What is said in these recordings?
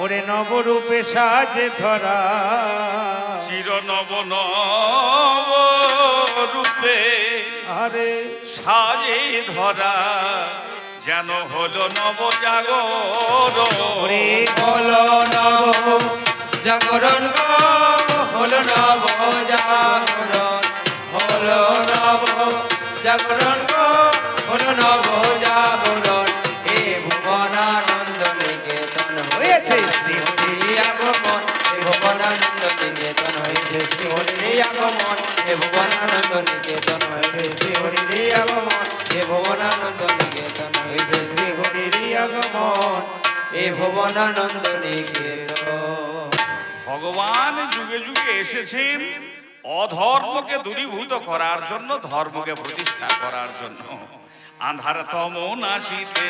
ওরে নবরূপে সাজে ধরা। চির নব রূপে আরে। সাজে ধরা যেন হলো নব জাগর। ওরে হলো নব জাগরণ হলো নব জাগরণ। হলো নব জাগরণ হলো নব জাগরণ। ভগবান যুগে যুগে এসেছেন অধর্মকে দূরীভূত করার জন্য ধর্মকে প্রতিষ্ঠা করার জন্য। আন্ধার তম নাশিতে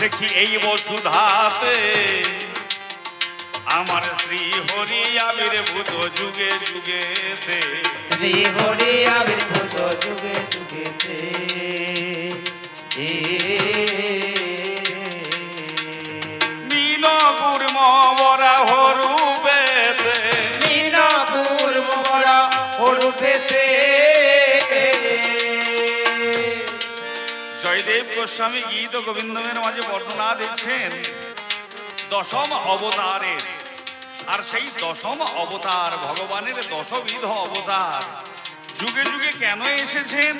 দেখি এই বসুধাতে আমার শ্রী হরি আবির্ভূত যুগে যুগেতে। শ্রী হরি আবির্ভূত গোস্বামী গীত ও মাঝে বর্ণনা দিচ্ছেন, দশম অবতারের। আর সেই দশম অবতার, ভগবানের দশবিধ অবতার, যুগে যুগে কেন এসেছেন?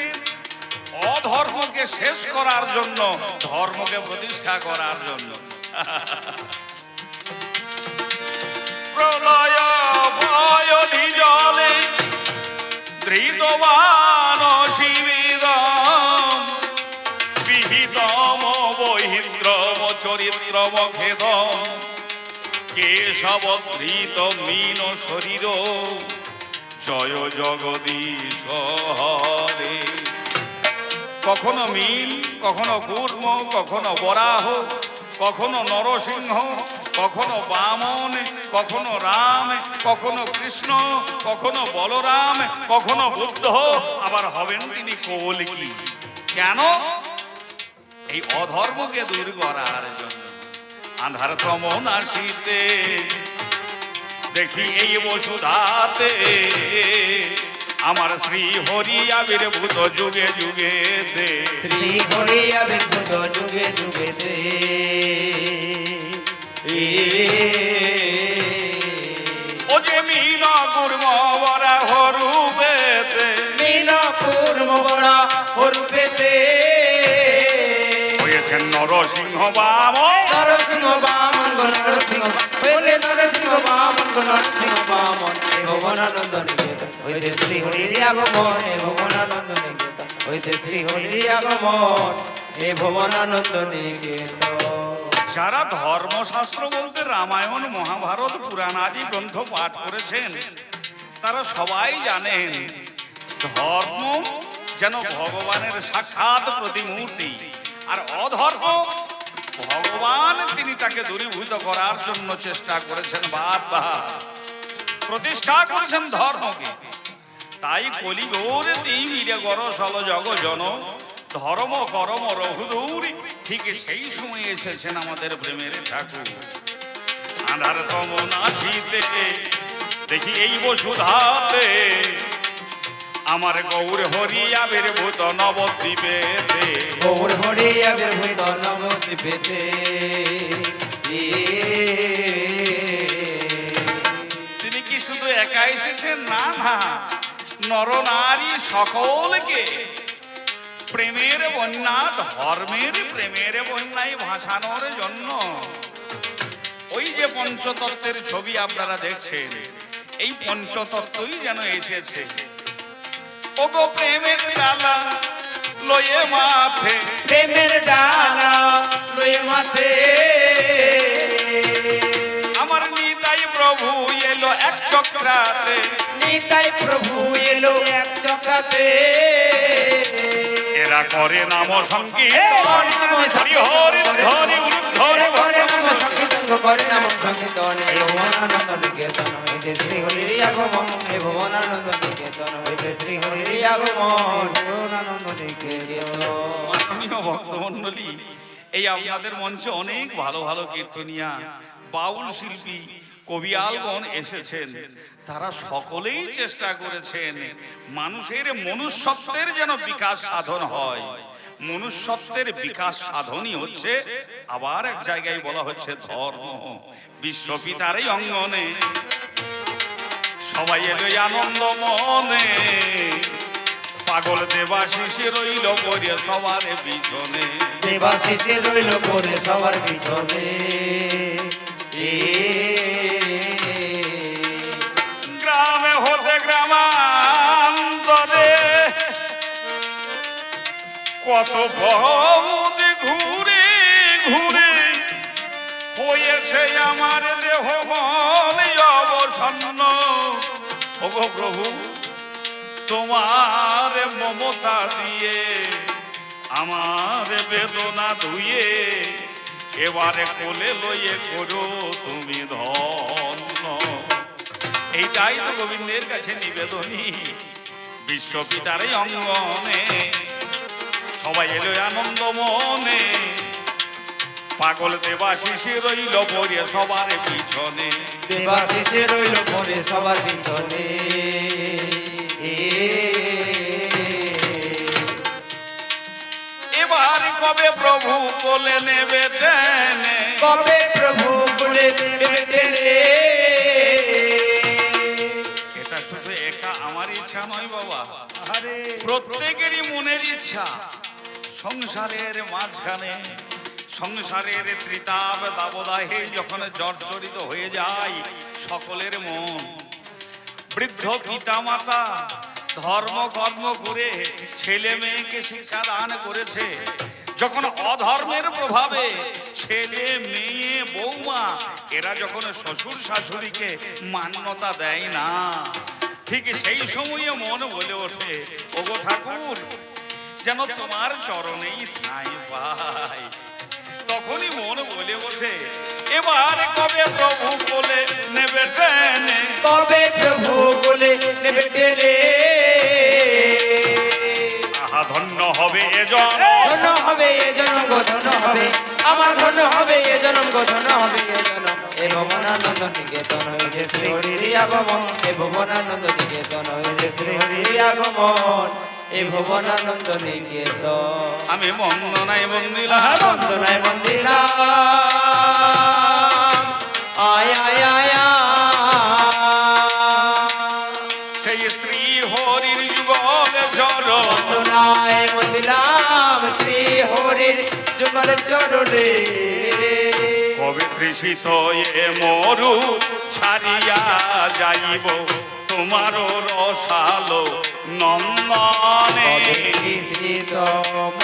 অধর্মকে শেষ করার জন্য, ধর্মকে প্রতিষ্ঠা করার জন্য। প্রলয় ভয় জলে ধৃতবান কেশব ধৃত মীন শরীর। জয় জগদীশ হরে। কখনো মিল, কখনো কুর্ম, কখনো বরাহ, কখনো নরসিংহ, কখনো বামন, কখনো রাম, কখনো কৃষ্ণ, কখনো বলরাম, কখনো বুদ্ধ। আবার হবেন তিনি কৌলিকি কেন? এই অধর্মকে দূর করার জন্য। আন্ধার তমন আসিতে দেখি এই বসুধাতে আমার শ্রী হরি আবির্ভূত যুগে যুগে দে। শ্রী হরি আবির্ভূত যুগে যুগেতে ও যে মিন গুর্ম বরা হরুবেতে নীলপুর মোরা হরুপেতে হয়েছেন নরসিংহ বাম নরসিংহ বামন গো নরসিংহ হইতে নরসিংহ বামন গো নরসিংহ বামন হে ভুবনানন্দ নিকেতন হইতে শ্রী হরির আগমন হে ভুবনানন্দ নিকেতন হইতে শ্রী হরির আগমন হে ভুবনানন্দ নিকেতন যারা ধর্মশাস্ত্র বলতে রামায়ণ, মহাভারত, পুরাণ আদি গ্রন্থ পাঠ করেছেন, তারা সবাই জানেন, ধর্ম যেন ভগবানের সাক্ষাৎ প্রতিমূর্তি। আর অধর্ম, ভগবান তিনি তাকে দূরীভূত করার জন্য চেষ্টা করেছেন বারবার। প্রতিষ্ঠা করেছেন ধর্মকে। তাই কলিগৌর দিবিরে গর সল জগ জন ধর্ম করম রঘুদূর, ঠিক সেই সময় এসেছেন আমাদের প্রেমের ঠাকুর। আধার তম নাশিতে দেখি এই বসুধাতে আমার গৌর হরি আবির্ভূত নবদ্বীপেতে গৌর হরি আবির্ভূত নবদ্বীপেতে তিনি কি শুধু একা এসেছেন? না না। নর নারী সকলকে প্রেমের বন্যা ধর্মের প্রেমের বন্যায় ভাসানোর জন্য। ওই যে পঞ্চতত্ত্বের ছবি আপনারা দেখছেন এই পঞ্চতত্ত্বই যেন এসেছে। ওগো প্রেমের ডালা লয়ে মাথে প্রেমের ডালা লয়ে মাথে আমার নিতাই প্রভু এলো এক চক্রাতে। নিতাই প্রভু এলো এক চকাতে এরা করে নাম করে নাম হরি হরি ধরি ঘরে উদ্ধরে ঘরে নাম সংকীর্তন করে নাম সংকীর্তন। হে ভুবনানন্দ নিকেতন হইতে শ্রী হরির আগমন। ভক্তমণ্ডলী এই আপনাদের মঞ্চে অনেক ভালো ভালো কীর্তনিয়া, বাউল শিল্পী কবিয়ালগণ এসেছেন। তারা সকলেই চেষ্টা করেছেন মানুষের মনুষ্যত্বের যেন বিকাশ সাধন হয়। মনুষ্যত্বের বিকাশ সাধনই হচ্ছে, আবার এক জায়গায় বলা হচ্ছে ধর্ম। বিশ্বপিতারই অঙ্গনে সবাই এলো আনন্দ মনে। পাগল দেবাশিসে রইল পরে সবার পিছনে। দেবাশিসে রইল পরে সবার পিছনে। এ গ্রামে হতে গ্রামান্তরে কত বহুত ঘুরে ঘুরে হয়েছে আমার দেহ অবসন্ন। ওগো প্রভু তোমার মমতা দিয়ে, আমার বেদনা ধুয়ে এবারে কোলে লইয়ে করো তুমি ধন এইটাই তো গোবিন্দের কাছে নিবেদনী বিশ্বপিতার এই অঙ্গনে। সবাই এলো আনন্দ মনে, পাগল দেবাশিসে রইল পরে সবার পিছনে। দেবাশিসে রইল পরে সবার পিছনে। এবার কবে প্রভু বলে নেবে কবে প্রভু বলে টেনে? এটা শুধু একা আমার ইচ্ছা নয় বাবা। প্রত্যেকেরই মনের ইচ্ছা। সংসারের মাঝখানে সংসারের ত্রিতাপ দাবদাহে যখন জর্জরিত হয়ে যায় সকলের মন। বৃদ্ধ পিতা মাতা ধর্ম কর্ম করে ছেলে মেয়েকে শিক্ষা দান করেছে। যখন অধর্মের প্রভাবে ছেলে মেয়ে বৌমা, এরা যখন শ্বশুর শাশুড়িকে মান্যতা দেয় না, ঠিক সেই সময়ে মন বলে ওঠে, ওগো ঠাকুর, যেন তোমার চরণেই ঠাঁই পাই। তখনই মন বলে ওঠে এবার কবে প্রভু বলে নেবে টেনে? কবে প্রভু বলে নেবে টেনে? আহা ধন্য হবে এজন ধন্য হবে এ জনম গো ধন্য হবে। আমার ধন্য হবে এ জনম গো ধন্য হবে এ জনম এ ভবনানন্দ নিকেতন হয়েছে শ্রী হরির আগমন। এ ভবনানন্দ নিকেতন হয়েছে শ্রী হরির আগমন। এ ভবনানন্দ নিকেতন। আমি বন্দনায় বন্দিলা বন্দনায় মন্দিরা। আয় আয় আয়। সেই শ্রী হরির যুগল জড় বন্দনায় মন্দিরাম শ্রী হরির যুগল চরণে। কবে তৃষিত এ মরু ছাড়িয়া যাইব তোমার রসালো নন্দনে।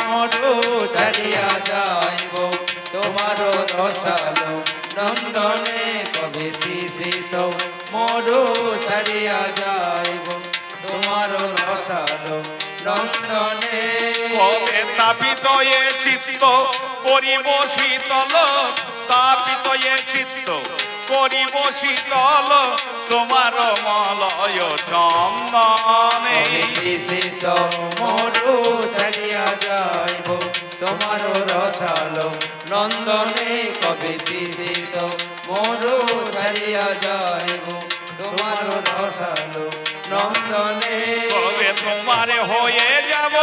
মরু ছাড়িয়া যাইব? তোমার রসালো নন্দনে। কবে তৃষিত মরু ছাড়িয়া যাইব? তোমার রসালো নন্দনে। কবে তাপিত এ চিত্ত করিব শীতল? তাপিত এ চিত্ত করিব শীতল তোমার মলয় চন্দনে। কৃষিত মরু ছাড়িয়া যাইব তোমার রসালো নন্দনে কবে তৃষিত মরু ছাড়িয়া যাইব তোমার রসালো নন্দনে। কবে তোমার হয়ে যাব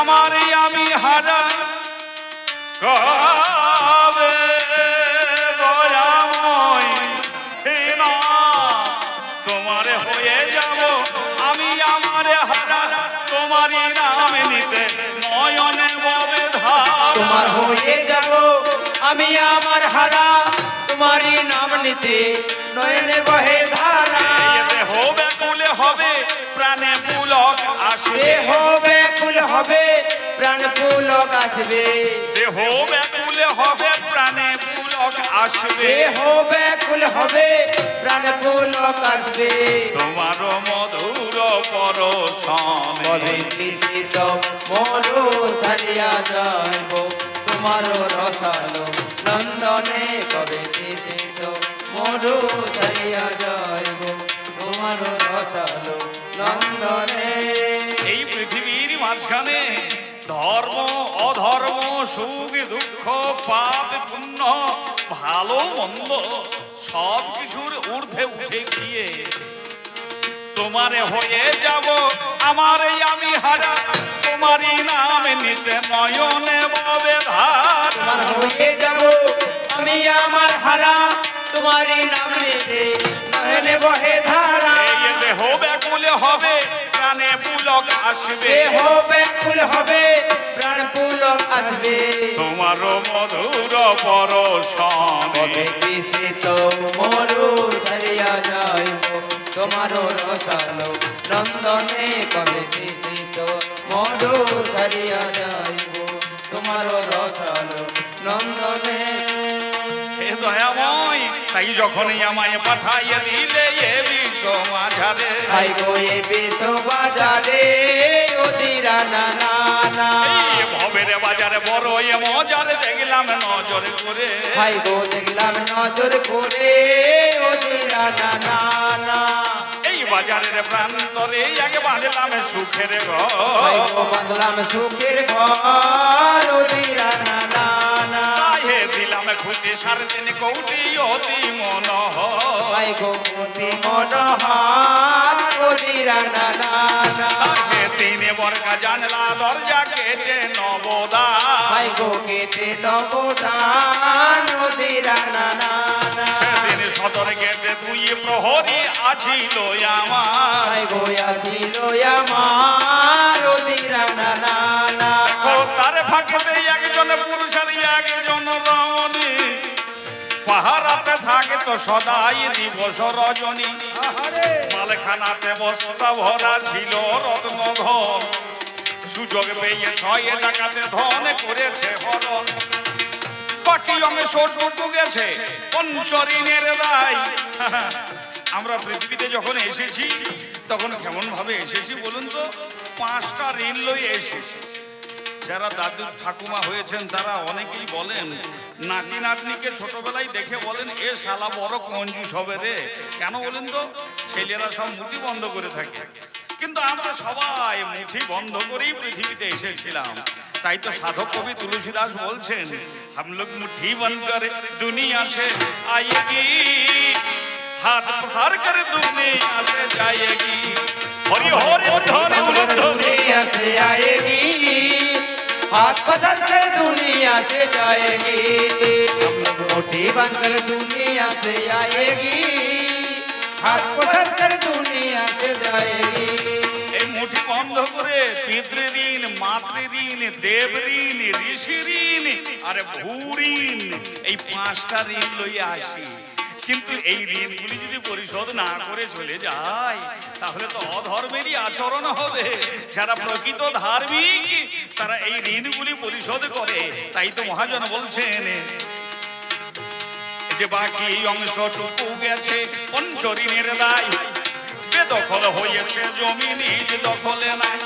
আমার আমি হারা। তোমার হয়ে যাব। আমি আমার হারা তোমারই নাম নিতে নয়নে ধার। তোমার হয়ে যাব। আমি আমার হারা তোমারই নাম নিতে নয়নে বহে ধারা। হবে কুলে হবে প্রাণে পুলক আসবে। দেহ ব্যাকুল হবে প্রাণ পুলক আসবে। দেহ ব্যাকুলে হবে প্রাণে আসবে। হবে ব্যাকুল হবে প্রাণ পুলক আসবে তোমার মধুর পরশনে কৃষিত মরু ছাড়িয়া যাইব। তোমার রসালো নন্দনে কবে কৃষিত মরু ছাড়িয়া যাইব। তোমার রসালো নন্দনে। এই পৃথিবীর মাঝখানে ধর্ম, অধর্ম, সুখ দুঃখ, পাপ পুণ্য, ভালো, মন্দ, সব কিছুর ঊর্ধ্বে উঠে গিয়ে তোমারে হয়ে যাব, আমারে আমি হারা, তোমারই নাম নিতে নয়নে ববে ধার হয়ে যাব, আমি আমার হারা, তোমারই নাম নিতে নয়নে বহে ধারা পুলক আসবে। হবে ফুল হবে প্রাণ পুলক আসবে। তোমার মধুর পরশন। হবে বিস্মৃত মরু ছাড়িয়া যায় তোমার রসালো নন্দনে কবে দৃশিত মধু ছাড়িয়া যাইব? তোমার রসালো নন্দ তাই যখনই আমায় পাঠাইয়া দিলে এ বিশ্ব মাঝারে হাই গো এ বিশ্ব বাজারে অতিরা না না ভবের বাজারে বড় এ মজারে দেখলাম নজর করে। হাই গো দেখলাম নজর করে অতিরা না না বাজারের প্রান্তরে আগে বাঁধলাম সুখের ঘর। বাঁধলাম সুখের ঘর অতিরা না ভুলে সারদিন কৌটি অতি মনোহর কৌটি মনোহর কবিরা নানা তিনে বরকা জানলা দরজা কেটে নবদান। গো কেটে নবদান রদিরা নানা সেদিন সদর গেটে দুই প্রহরী আছিল আমার। গো আছিল আমার রদিরা নানা ও ফাঁকেতে একজন পুরুষের একজন রমণী পাহারাতে থাকে তো সদাই দিবস রজনী। মালখানাতে বস্তা ভরা ছিল রত্ন ধন সুযোগ পেয়ে ছয় টাকাতে ধন করেছে হরণ। বাকি অংশ টুকু গেছে পঞ্চরিনের দায়। আমরা পৃথিবীতে যখন এসেছি তখন কেমন ভাবে এসেছি বলুন তো? পাঁচটা ঋণ লই এসেছি। যারা দাদু ঠাকুমা হয়েছেন তারা অনেকেই বলেন নাতি নাতনিকে ছোটবেলায় দেখে বলেন এ শালা বড় কঞ্জুস হবে রে কেন বলেন তো ছেলেরা সব মুঠি বন্ধ করে থাকে কিন্তু আমরা সবাই মুঠি বন্ধ করেই পৃথিবীতে এসেছিলাম তাই তো সাধক কবি তুলসীদাস বলছেন हम लोग मुट्ठी बंद कर दुनिया से आएगी हाथ पसार कर दुनिया से जाएगी हरि हरि धनी धनी दुनिया से आएगी हाथ फसल से दुनिया से जाएगी मोटी बनकर दुनिया से आएगी হাত প্রসাদ করে দুনিয়া সে যায়গি। এই মুঠি বন্ধ করে পিতৃ ঋণ, মাতৃ ঋণ, দেব ঋণ, ঋষি ঋণ, আরে ভূ ঋণ, এই পাঁচটা ঋণ লইয়া আসি। কিন্তু এই ঋণগুলি যদি পরিশোধ না করে চলে যায়, তাহলে তো অধর্মেরই আচরণ হবে। যারা প্রকৃত ধার্মিক, তারা এই ঋণগুলি পরিশোধ করে। তাই তো মহাজন বলছেন, যে বাকি অংশটুকু গেছে পঞ্চঋণের দায়। বেদখল হয়েছে জমি নিজ দখলে নাই।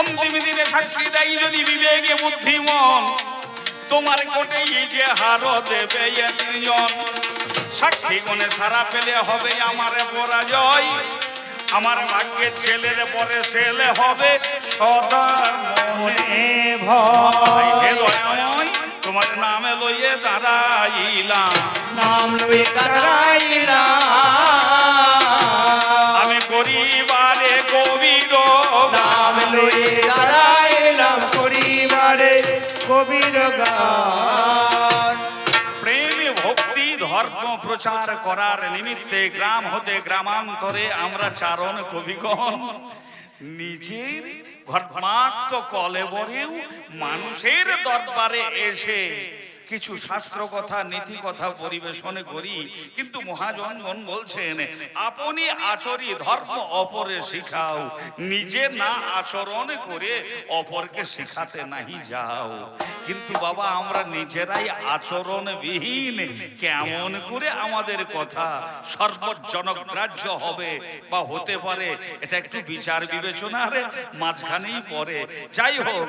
অন্তিম দিনে সাক্ষী দেয় যদি বিবেকে বুদ্ধিমন। তোমার কোটেই যে হার দেবে একজন সাক্ষী গণে সারা পেলে হবে আমার পরাজয়। আমার ভাগ্যের ছেলের পরে ছেলে হবে সদা মনে মনে ভয় তোমার নামে লইয়ে দাঁড়াইলাম। নাম লই কারাইলা আমি করিবারে কবির। নাম লই দাঁড়াইলাম পরিবারে কবির ভক্তি ধর্ম প্রচার করার নিমিত্তে গ্রাম হতে গ্রামান্তরে আমরা চারণ কবিগণ। নিজের ঘটমাক্ত কলেবরেও মানুষের দরবারে এসে কিছু শাস্ত্র কথা নীতি কথা পরিবেশন করি, কিন্তু মহাজনগণ বলছেন, আপনি আচরি ধর্ম অপরে শিখাও, নিজে না আচরণ করে অপরকে শিখাতে নাহি যাও। কিন্তু বাবা, আমরা নিজেরাই আচরণবিহীন, কেমন করে আমাদের কথা সর্বজনগ্রাহ্য হবে বা হতে পারে, এটা একটু বিচার বিবেচনার মাঝখানেই পড়ে। যাই হোক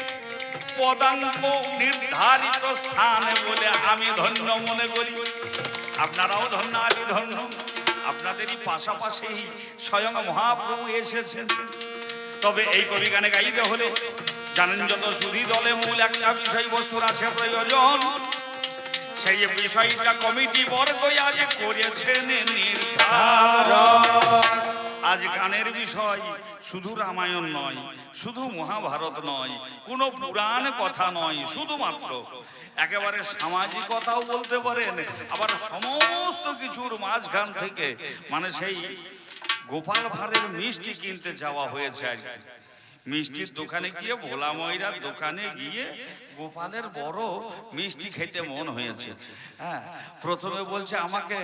পদাঙ্ক নির্ধারিত স্থান বলে আমি ধন্য মনে করি। আপনারাও ধন্য, আমি ধন্য। আপনাদেরই পাশাপাশি স্বয়ং মহাপ্রভু এসেছেন। তবে এই কবি গানে গাইতে হলে জানেন যত সুধী দলে মূল একটা বিষয়বস্তুর আছে প্রয়োজন। সেই বিষয়টা কমিটি বর্গ আজ করেছেন নির্ধারণ। আজ গানের বিষয়। শুধু রামায়ণ নয়, শুধু মহাভারত নয়, কোনো পুরাণ কথা নয়, শুধুমাত্র। একেবারে সামাজিকতাও বলতে পারেন, আবার সমস্ত কিছুর মাঝখান থেকে মানে সেই গোপাল ভাঁড়ের মিষ্টি কিনতে যাওয়া হয়েছে আর। মিষ্টির দোকানে গিয়ে, ভোলা ময়রার দোকানে গিয়ে গোপালের বড় মিষ্টি খেতে মন হয়েছে। হ্যাঁ প্রথমে বলছে, আমাকে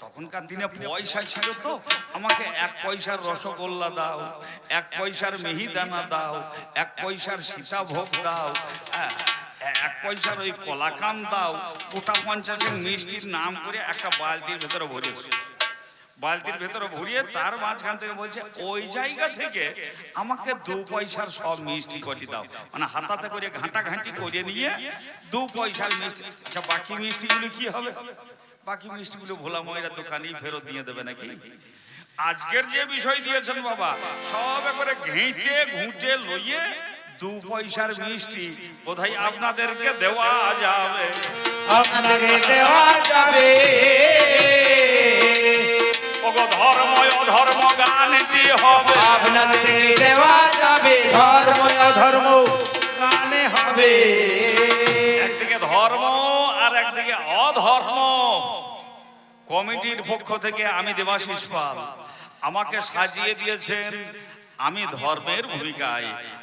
তখনকার দিনে পয়সা ছিল তো আমাকে এক পয়সার রসগোল্লা দাও এক পয়সার মেহিদানা দাও এক পয়সার সীতাভোগ দাও হ্যাঁ এক পয়সার ওই কলাকান দাও গোটা পঞ্চাশের মিষ্টির নাম করে একটা বালতির ভেতরে ভরেছে বালতির ভেতরে ভরিয়ে তার মাঝখান থেকে বলছে ওই জায়গা থেকে আমাকে দু পয়সার সব মিষ্টি কটি দাও। মানে হাতাতে করে ঘাঁটা ঘাঁটি করে নিয়ে দু পয়সার মিষ্টি আচ্ছা বাকি মিষ্টিগুলো কি হবে? বাকি মিষ্টিগুলো ভোলা ময়রা দোকানেই ফেরত দিয়ে দেবে নাকি? আজকের যে বিষয় দিয়েছেন বাবা সব একবারে ঘেঁটে ঘুঁটে লইয়ে দু পয়সার মিষ্টি বোধহয় আপনাদেরকে দেওয়া যাবে। আপনাকে দেওয়া যাবে। ওগো ধর্ম অধর্ম গানটি হবে। আপনাকে দেওয়া যাবে। ধর্ম ধর্ম গানে হবে। একদিকে ধর্ম অধর্ম। কমিটির পক্ষ থেকে আমি দেবাশিস পাল। আমাকে সাজিয়ে দিয়েছেন আমি ধর্মের ভূমিকায়।